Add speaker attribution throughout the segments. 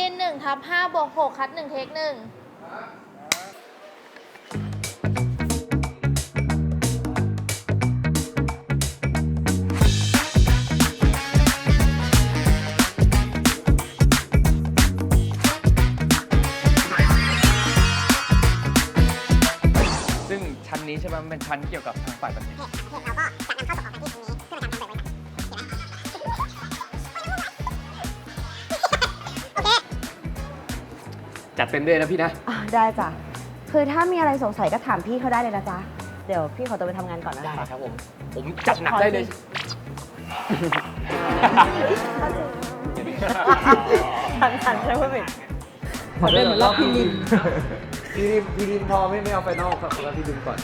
Speaker 1: ซีน1ทับ5บวก6คัด1เทคหนึ่ง
Speaker 2: ซึ่งชั้นนี้ใช่ไหมมันเป็นชั้นเกี่ยวกับทางฝ่ายบันเทิ จัดเต็มด้วยนะพี่นะ
Speaker 3: อะได้จ้ะ คือถ้ามีอะไรสงสัยก็ถามพี่เขาได้เลยนะจ๊ะ เดี๋ยวพี่ขอตัวไปทำงานก่อนนะ
Speaker 2: ได้
Speaker 3: คะ
Speaker 2: ครับผม ผมจัดหนักได้เลย
Speaker 3: ทันทันใช่ไหมพี่
Speaker 4: ขอเล่นเหมือนรอบพี่ลินพี่ลินพี่ลินพอไม่ไม่เอาไฟนอลครับแล้วพี่ลินก่อน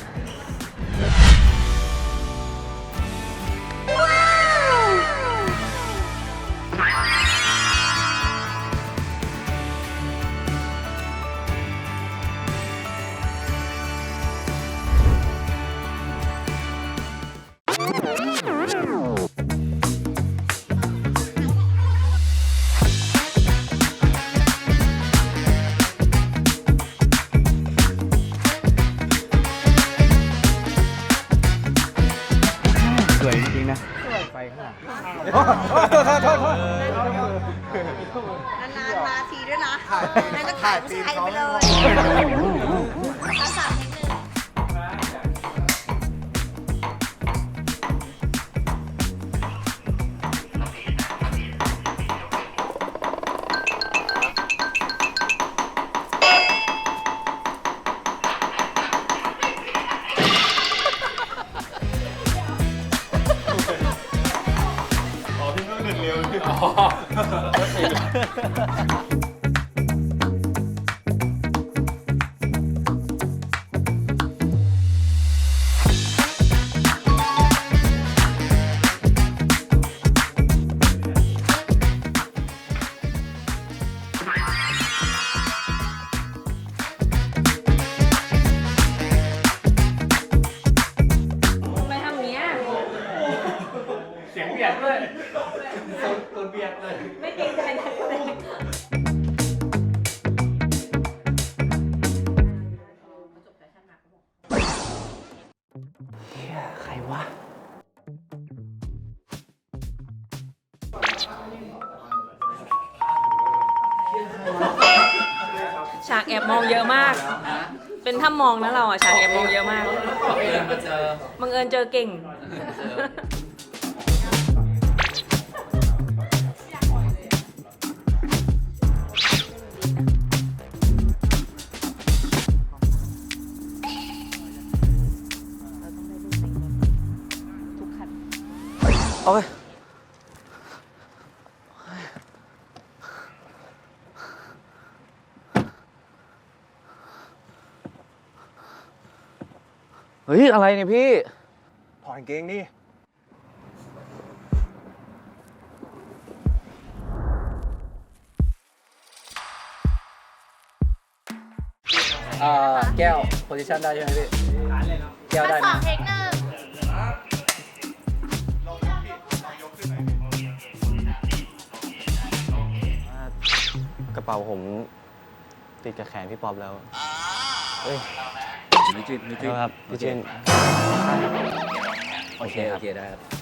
Speaker 3: เป็
Speaker 5: นถ้ามองนะเราอะฉากแอบมองเยอะมากบังเอิญเจอเก่ง
Speaker 2: โอ้ยเฮ้ย อะไรเนี่ยพี่
Speaker 4: ถอดกางเกงดิ
Speaker 2: อ่าแก้วโพซิชันได้ใช่ไหมพี่แก้ว
Speaker 1: คั
Speaker 2: ได้
Speaker 1: ดสอ
Speaker 2: นะ
Speaker 1: งเทคหนึ่ง
Speaker 6: กระเป๋าผมติดกับแขนพี่ป๊อปแล้ว เอ้ย
Speaker 2: มิจิมิจิ
Speaker 6: ครับพี่จิน
Speaker 2: โอเคโอเคได้ครับ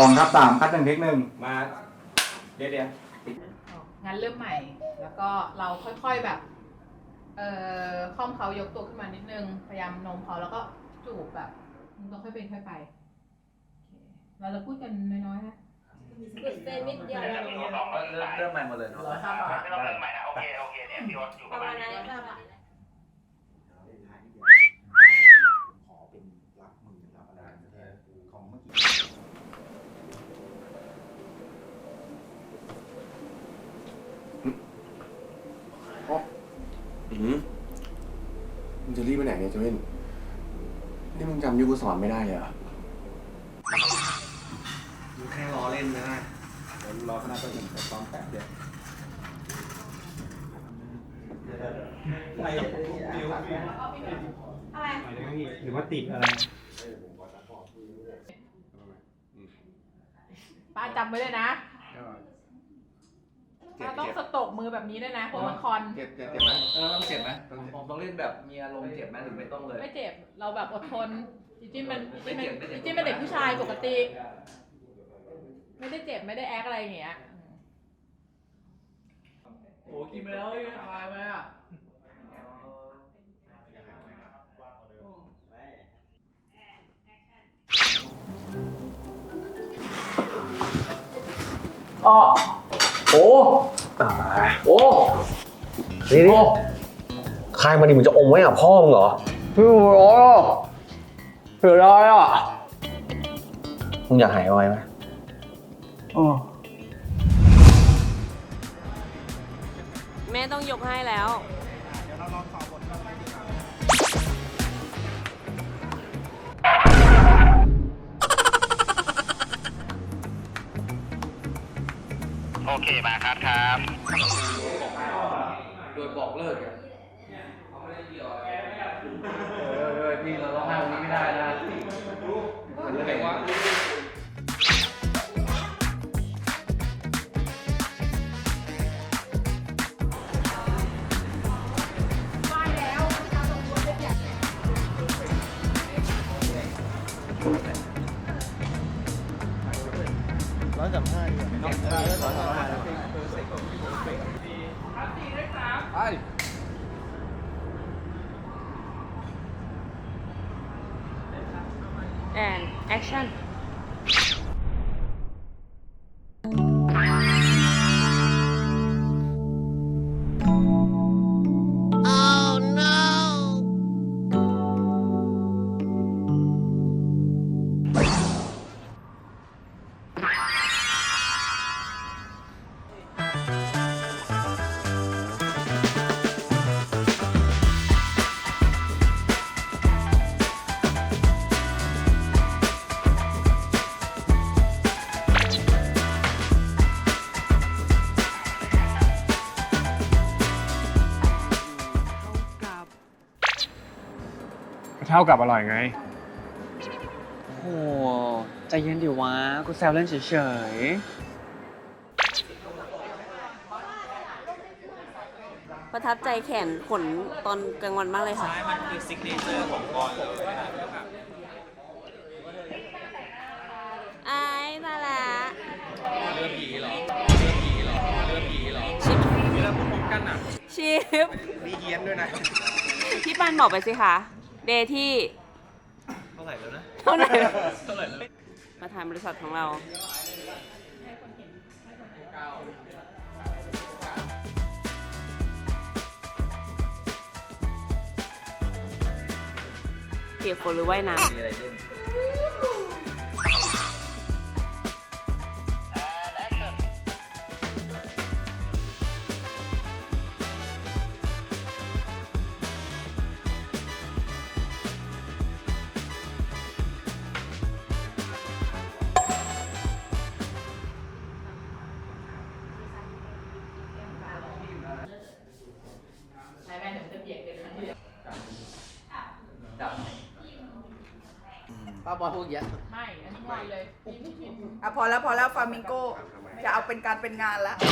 Speaker 2: กอ
Speaker 7: ง
Speaker 2: ครั
Speaker 4: บสามคัดหนึ่งเทคหนึ่งมาเดี๋ยวเดี๋ยว
Speaker 8: งั้นเริ่มใหม่ แล้วก็เราค่อยๆแบบ เอ่อค่อมเขายกตัวขึ้นมานิดนึง พยายามโน้มเขาแล้วก็จูบแบบมึงต้องค่อยเป็นค่อยไปโอเคเราจะพูดกันน้อยๆนะ
Speaker 1: เปลี่ยนเส้นนิดเดียว
Speaker 2: เริ่มเริ่มใหม่หมดเลยเนอะ
Speaker 8: ร้อยห้าบาท
Speaker 1: ประมาณนั้นค่ะ
Speaker 9: อืมมึง จะรีบไปไหนเนี่ยโจเอนนี่มึงจำยุคกูสอนไม่ได้เหรอ
Speaker 4: แค่ล้อเล่นนะเดี๋ยวรอคณะประชุมแต่ซ้อมแป๊บเดียว
Speaker 8: อะไร
Speaker 4: หรือว่าติดอะไร
Speaker 8: ป้าจำไว้เลยนะ ป้าต้องสตบมือแบบนี้ด้วยนะเพราะมันคอน
Speaker 4: เจ็บเจ็บเจ็บไหม
Speaker 2: เออต้องเจ็บไหมผมต้องเล่นแบบมีอารมณ์เจ็บไหมหรือไม่ต้องเลย
Speaker 8: ไม่เจ็บ เราแบบอดทนจริงๆมันจริงๆมัน
Speaker 2: ไม่เจ็บไม่เจ็บ
Speaker 8: จริงๆเป็นเด็กผู้ชายปกติ ไม่ได้เจ็บไม่ได้แอคอะไรอย่างเงี้ย
Speaker 2: โอ้กินไปแล้วยังตายไหมอะ
Speaker 7: อ๋อ โอ้โอ้
Speaker 6: นี่นี่คายมาดิมึงจะอมไว้กับพ่อมึงเหรอ
Speaker 7: พี่ร้อยอะเสียดายอะ
Speaker 6: มึงอยากหายไวไหม
Speaker 7: อ๋อ
Speaker 5: แม่ต้องยกให้แล้ว
Speaker 2: โอเคมาครับครับ โดยบอกเลิกอะ
Speaker 9: เท่ากับอร่อยไง
Speaker 7: โอ้ใจเย็นดิวะ กูแซวเล่นเฉย
Speaker 5: ประทับใจแขนขนตอนกลางวันมากเลยค่ะมันคือซิกเนเจอร์ของกอนเลยไอ้ตาละเรื่องผีเหรอ เรื่องผีเหรอ เรื่องผีเหรอชิปเรื่องพร้อมกันอะ ชิป
Speaker 9: มีเฮียนด้วยนะ
Speaker 5: พี่ปันบอกไปสิคะ เดที่
Speaker 6: เท่าไหร่แล้วนะ
Speaker 5: เท่าไหร่
Speaker 6: เท่าไหร่แล้ว
Speaker 5: ประธานบริษัทของเรา เปียกฝนหรือว่ายน้
Speaker 2: มีอะไรเล่น บอลพูดอย่างเงี้ย
Speaker 8: ไม่ อันนี้งอนเลยกินที่กิน
Speaker 10: อะพอแล้วพอแล้วฟามิงโกจะเอาเป็นการเป็นงานแล้ว
Speaker 8: ไ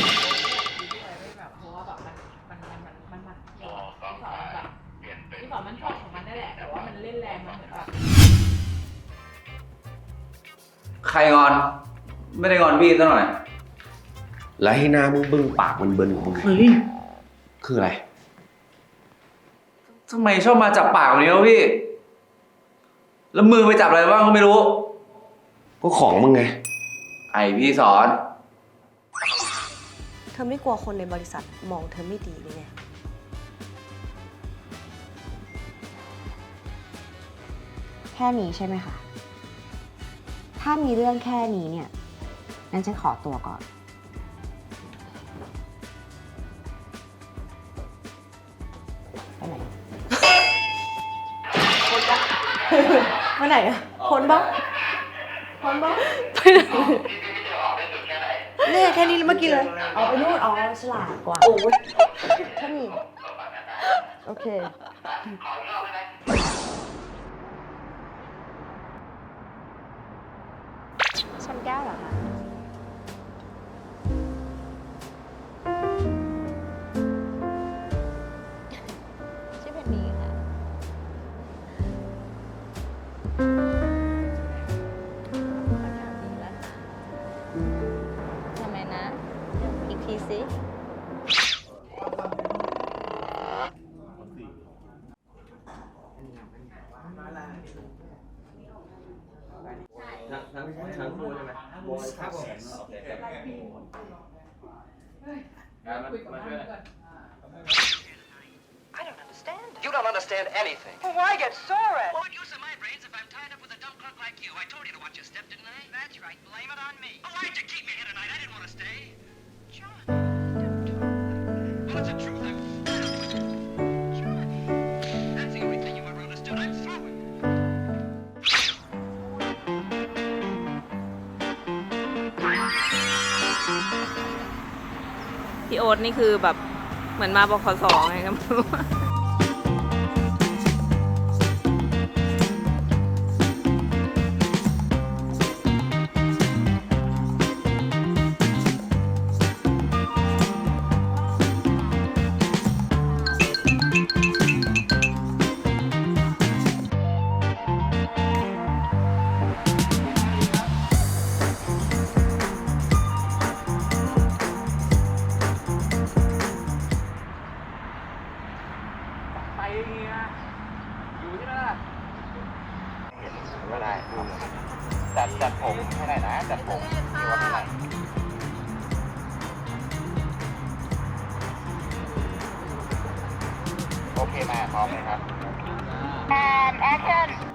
Speaker 8: ม่แบบเพราะว่าแบบมันมันมันมันมันมันที่สอนมันแบบที่สอนมันชอบของมันได้แหละแต่ว่ามันเล่นแรงมันเหมือนแบบ
Speaker 2: ใครงอน
Speaker 8: ไม่ได้งอนพี่ซะหน่อย
Speaker 6: แล้วให้หน้ามึงบึ้งปากมันเบิ้ลของมึง
Speaker 8: เฮ้ย
Speaker 6: คืออะไร
Speaker 8: ทำไมชอบมาจับปากแบบนี้วะพี่ แล้วมือไปจับอะไรบ้างก็ไม่รู้
Speaker 6: ก็ของมึงไง
Speaker 8: ไอพี่สอน
Speaker 3: เธอไม่กลัวคนในบริษัทมองเธอไม่ดีเลยไง แค่นี้ใช่ไหมคะ ถ้ามีเรื่องแค่นี้เนี่ย งั้นฉันขอตัวก่อน ไปไหนอะคนบ้างคนบ้างไปไหนเนี่ยแค่นี้เมื่อกี้เลยเอาไปนู่นอ๋อฉลาดกว่าโอ้ยถ้ามีโอเคชนแก้วเหรอคะ
Speaker 11: ทำไมนะ อีกทีสิ
Speaker 8: ทั้งทั้งทั้งคู่ใช่ไหมครับผมโอเคงั้นมามาช่วยหน่อย
Speaker 12: You don't understand anything.
Speaker 2: Well, why get sore at?
Speaker 12: What use of Thank you? I told you to watch your step, didn't I? That's right. Blame it on me. Oh, why'd you keep me here tonight? I didn't want to stay. John. Well, it's the truth. I'm... John. That's the only thing you ever understood. I'm through with you.
Speaker 5: พี่โอ๊ตนี่คือแบบเหมือนมาบคสไงก็ไม่รู้
Speaker 13: เค
Speaker 12: มาพร้อมเลยครับ
Speaker 2: And action.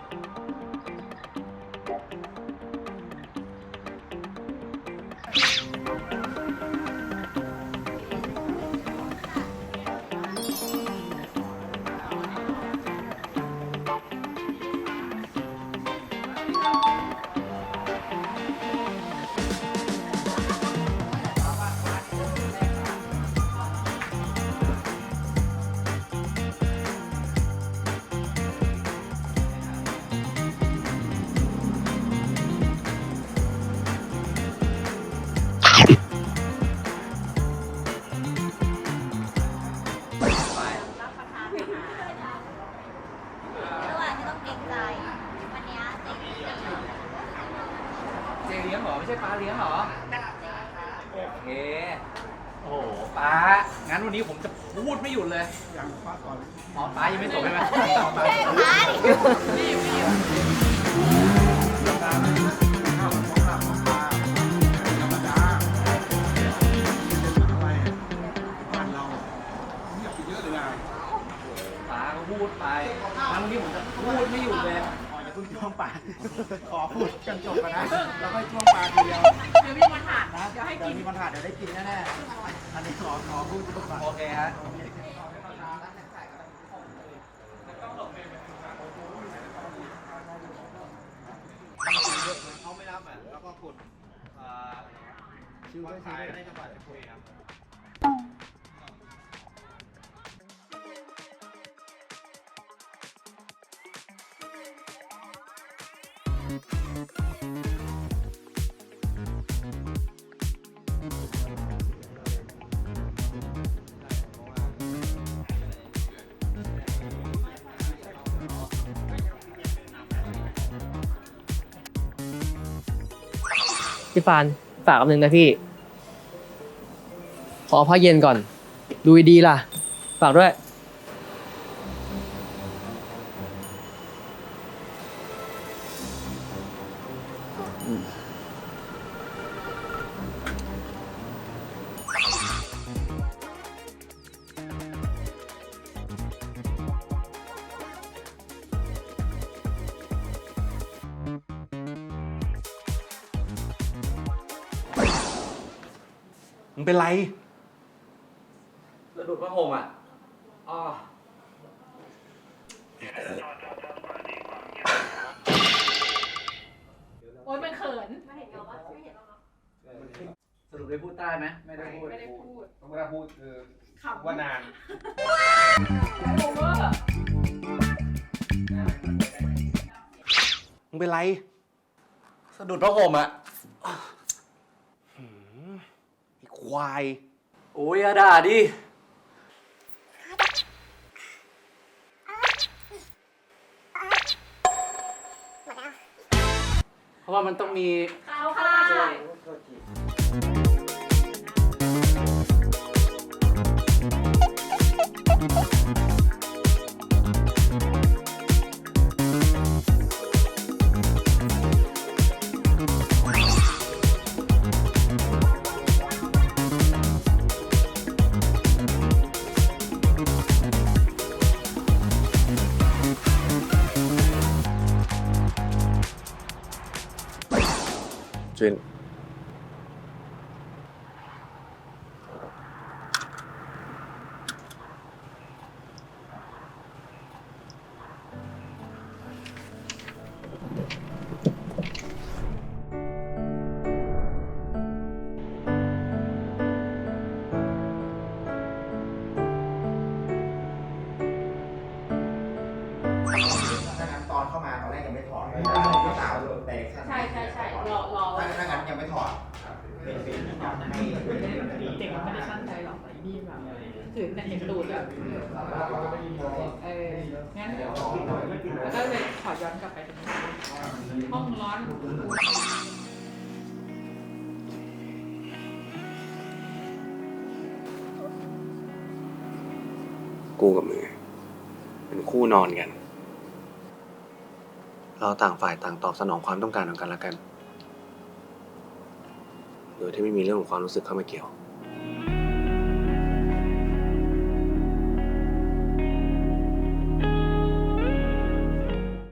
Speaker 14: ขอพูดกันจบกันนะแล้ว
Speaker 1: ก็
Speaker 14: พี่
Speaker 7: ฟานฝากคำหนึ่งนะพี่ ขอผ้าเย็นก่อนดูดีล่ะ ฝากด้วย
Speaker 2: พูดใต้ไหมไม่ได้พูด
Speaker 8: ไม่ได้พูด
Speaker 9: ต้องไม่ได้พูดคือ
Speaker 8: ขำ
Speaker 9: ว่านาน
Speaker 8: โอเวอร์
Speaker 9: มึงเป็นไร
Speaker 2: สะดุดผ้าห่มอะ
Speaker 9: หืมไอ้ควาย
Speaker 2: โอ้ยอย่าด่าดิ เพราะว่ามันต้องมี
Speaker 8: เขาค่ะ ถือแต่เห็นตูดแบบเอองั้นเดี๋ยวแล้วก็เลยขอย้อนกลับไปตรงนี้ห้องร้อน
Speaker 9: กูกับมือ เป็นคู่นอนกัน เราต่างฝ่ายต่างตอบสนองความต้องการของกันและกัน โดยที่ไม่มีเรื่องของความรู้สึกเข้ามาเกี่ยว